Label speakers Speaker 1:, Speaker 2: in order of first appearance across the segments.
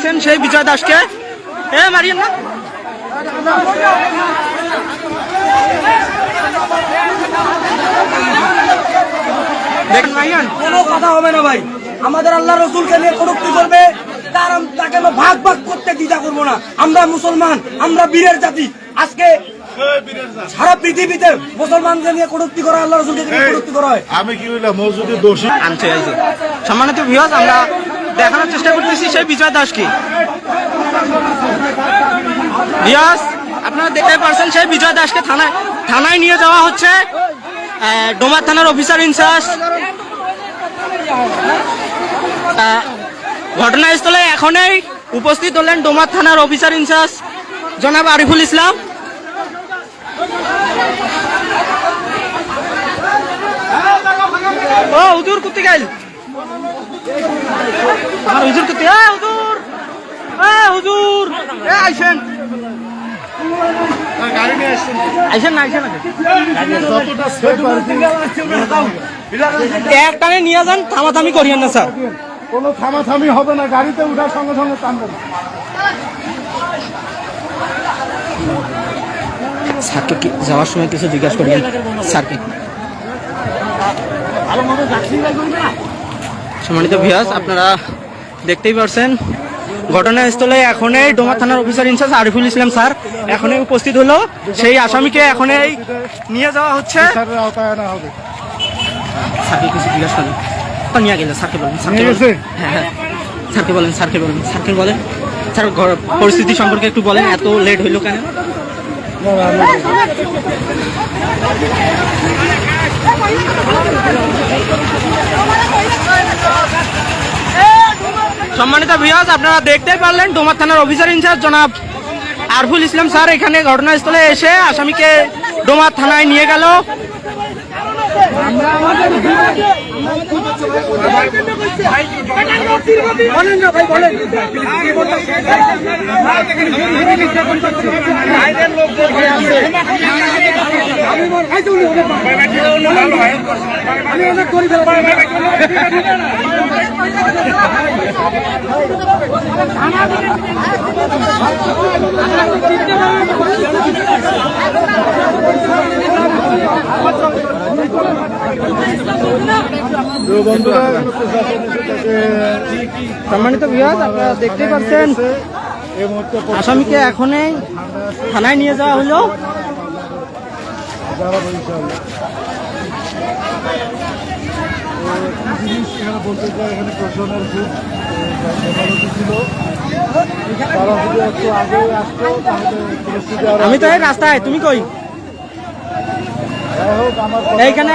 Speaker 1: পাচ্ছেন সেই বিজয় দাসকে। এ মারিয়েন না? দেখেন মাইয়ান
Speaker 2: কোনো কথা হবে না ভাই। আমাদের আল্লাহ রসুলকে নিয়ে কটুক্তি করবে তার তাকে আমরা ভাগ ভাগ করতে দ্বিধা করব না। আমরা মুসলমান আমরা বীরের জাতি। আজকে সারা পৃথিবীতে মুসলমানদের নিয়ে কটুক্তি করা আল্লাহ রসুলকে নিয়ে কটুক্তি করা হয়।
Speaker 3: আমি কি বললাম মসজিদে দোষী?
Speaker 1: আনছে সম্মানিত ভিউয়ার্স আমরা দেখানোর চেষ্টা করতেছি সেই বিজয় দাসকে। ভিউয়ার্স আপনারা দেখতে পারছেন সেই বিজয় দাসকে থানায় থানায় নিয়ে যাওয়া হচ্ছে। ডোমার থানার অফিসার ইনচার্জ ঘটনাস্থলে এখনই উপস্থিত হলেন ডোমার থানার অফিসার ইনচার্জ জনাব আরিফুল ইসলাম। ও, হুজুর কুত্তি গাইল আমার হুজুর এ হুজুর! এ হুজুর! এ আইছেন
Speaker 3: গাড়ি নিয়ে আসছেন।
Speaker 1: আইছেন না আইছেন
Speaker 3: যতটা সেফ আর
Speaker 1: এক টানে নিয়ে যান থামাথামি করিয়েন না স্যার।
Speaker 3: কোনো থামাথামি হবে না গাড়িতে উঠার সঙ্গে সঙ্গে টানবেন
Speaker 1: স্যারকে কি যাওয়ার সময় কিছু জিজ্ঞাসা করিয়েন। স্যারকে সম্মানিত ভিয়াস আপনারা দেখতেই পারছেন। ঘটনাস্থলে এখনই ডোমা থানার officer in-charge Ariful Islam sir এখনই উপস্থিত হলো। সেই আসামিকে এখনই নিয়ে যাওয়া হচ্ছে। স্যারকে কিছু জিজ্ঞাসা করেন। নিয়ে গেলে স্যারকে বলেন স্যারকে বলেন। হ্যাঁ হ্যাঁ। স্যারকে বলেন স্যারকে বলেন স্যারকে বলেন। স্যার পরিস্থিতি সম্পর্কে একটু বলেন এত লেট হইল কেন? সম্মানিত ভিউয়ার্স আপনারা দেখতেই পারলেন ডোমার থানার অফিসার ইনচার্জ জনাব আরফুল ইসলাম স্যার এখানে ঘটনাস্থলে এসে আসামিকে ডোমার থানায় নিয়ে গেল।
Speaker 3: এসে
Speaker 1: সম্মানিত ভিউয়ার্স আপনারা দেখতে পাচ্ছেন আসামিকে এখনই থানায় নিয়ে যাওয়া হলো।
Speaker 3: জিনিস এখানে বলতে চাই এখানে প্রশাসনের খুব ছিল তারা যদি একটু আগে আসতো তাহলে
Speaker 1: আমি তো এই রাস্তায় তুমি কই? এইখানে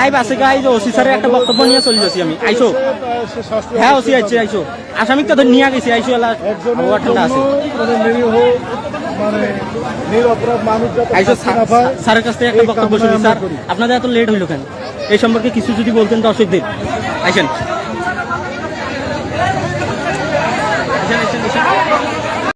Speaker 1: লাইভ আছে গাই যে ওসি স্যারের একটা বক্তব্য নিয়ে চলে যাচ্ছি আমি। আইসো হ্যাঁ ওসি আইছে আইসো আসামিকে তো নিয়ে গেছি আইসো এলা
Speaker 3: একজনের
Speaker 1: হাওয়া ঠান্ডা আছে।
Speaker 3: মানে মানে
Speaker 1: আইসো স্যারের কাছ থেকে একটা বক্তব্য শুনি স্যার। আপনাদের এত লেট হইল কেন? এই সম্পর্কে কিছু যদি বলতেন দর্শকদের। আইসেন